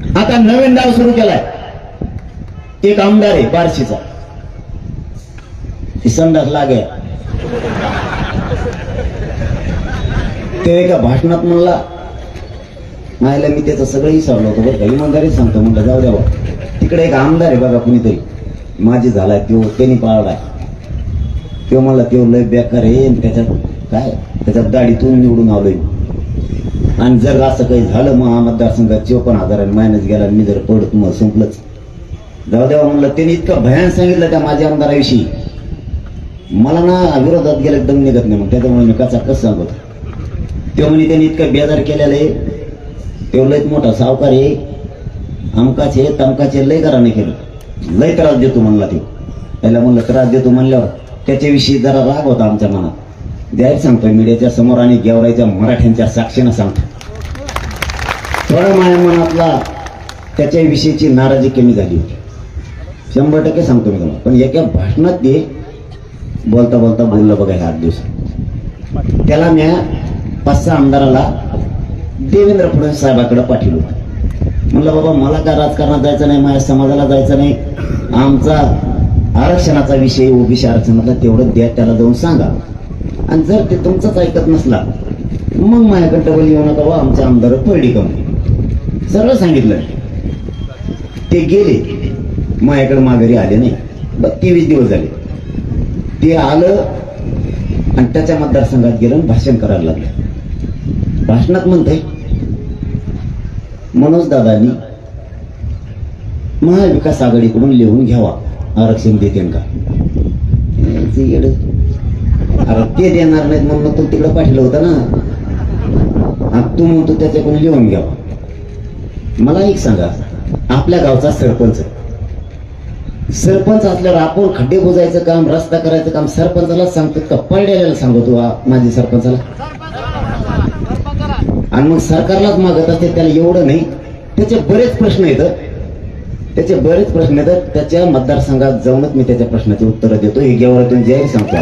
आता नवीन डाव सुरू केलाय. एक आमदार आहे बार्शीचा. ती संडास लागे. ते एका भाषणात म्हणला मायला मी त्याचं सगळं विसरलो होतो बरं का. इमानदारी सांगतो म्हणलं जाऊ द्यावा तिकडे एक आमदार आहे बघा कुणीतरी. माझी झालाय तो त्यांनी पाळलाय. तो म्हणला तो लय बेकार आहे. आणि त्याच्यात काय? त्याच्यात दाढीतून निवडून आलोय. आणि जर असं काही झालं मग हा मतदारसंघात चोपन्न हजारांनी मायनस गेला आणि मी जर पडत मग संपलंच. जाऊ देवा हो म्हणलं त्यांनी इतकं भयान सांगितलं त्या माझ्या आमदाराविषयी. मला ना विरोधात गेलं दम निघत नाही. मग त्याच्यामुळे मी कसा कसं सांगत ते म्हणे त्यांनी इतकं बेजार केलेलं आहे. तो लईत मोठा सावकार आहे. अमकाचे तमकाचे लय कराने केलं. लय त्रास देतो म्हणला ते. त्याला म्हणलं त्रास देतो म्हणल्यावर त्याच्याविषयी जरा राग होता आमच्या मनात. द्यायला सांगतोय मीडियाच्या समोर आणि गेवरायच्या मराठ्यांच्या साक्षीनं सांगतो थोडा माझ्या मनातला त्याच्याविषयीची नाराजी कमी झाली होती. शंभर टक्के सांगतो मी तुम्हाला. पण एका भाषणात ते बोलता बोलता बोललं बघा ह्या आठ दिवस. त्याला मी पाच सहा आमदाराला देवेंद्र फडणवीस साहेबाकडे पाठवलं म्हणलं बाबा मला काय राजकारणात जायचं नाही माझ्या समाजाला जायचं नाही. आमचा आरक्षणाचा विषय ओबीसी आरक्षणातला तेवढं द्या त्याला जाऊन सांगा. आणि जर ते तुमचंच ऐकत नसला मग माझ्याकडे डबल येऊ नका वा आमचे आमदार पडली कमी. सरळ सांगितलं. ते गेले. माझ्याकडे माघारी आले नाही. ब- तेवीस दिवस झाले. ते आलं आणि त्याच्या मतदारसंघात गेलं आणि भाषण करायला लागलं. भाषणात म्हणतंय मनोज दादांनी महाविकास आघाडीकडून लिहून घ्यावा. आरक्षण देते का? अरे ते देणार नाहीत म्हणून तू तिकडे पाठवलं होतं ना. तू म्हणतो त्याच्याकडून लिहून घ्यावा मला एक सांगा आपल्या गावचा सरपंच सरपंच असल्यावर आपण खड्डे बुजायचं काम रस्ता करायचं काम सरपंचाला सांगतो का पडलेल्याला सांगतो माझी सरपंचाला. आणि मग सरकारलाच मागत असते त्याला एवढं नाही. त्याचे बरेच प्रश्न येतात त्याचे बरेच प्रश्न येतात त्याच्या मतदारसंघात जाऊनच मी त्याच्या प्रश्नाची उत्तरं देतो. हे गेवरातून जाहीर सांगतो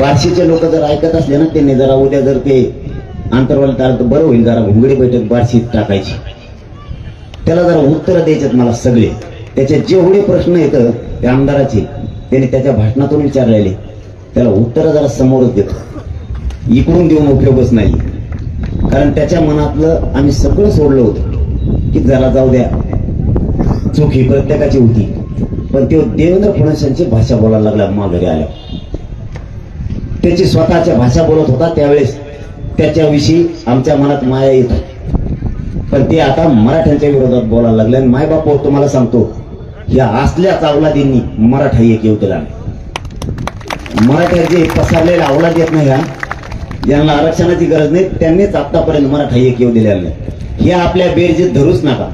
बार्शीचे लोक जर ऐकत असले ना त्यांनी जरा उद्या जर ते आंतरवाल तर बरं होईल जरा घुंगडी बैठक बार्शीत टाकायची. त्याला जरा उत्तरं द्यायच्यात मला सगळे. त्याचे जेवढे प्रश्न येतं त्या आमदाराचे त्याने त्याच्या भाषणातून विचारलेले. त्याला उत्तरं जरा समोरच देतो. इकडून देऊन उपयोगच नाही. कारण त्याच्या मनातलं आम्ही सगळं सोडलं होतं की जरा जाऊ द्या. चूक ही प्रत्येकाची होती. पण तो देवेंद्र फडणवीसांची भाषा बोलायला लागला माघारी आल्या. त्याची स्वतःच्या भाषा बोलत होता त्यावेळेस त्याच्याविषयी आमच्या मनात माया येत होती. पण ते आता मराठ्यांच्या विरोधात बोलायला लागले आणि माय बाप तुम्हाला सांगतो या असल्याच अवलादींनी मराठा एक येऊ दिला नाही. जे पसरलेले अवलाद येत नाही ह्या यांना आरक्षणाची गरज नाही त्यांनीच आतापर्यंत मराठा एक येऊ दिलेला नाही हे आपल्या बेरजेत धरूच नका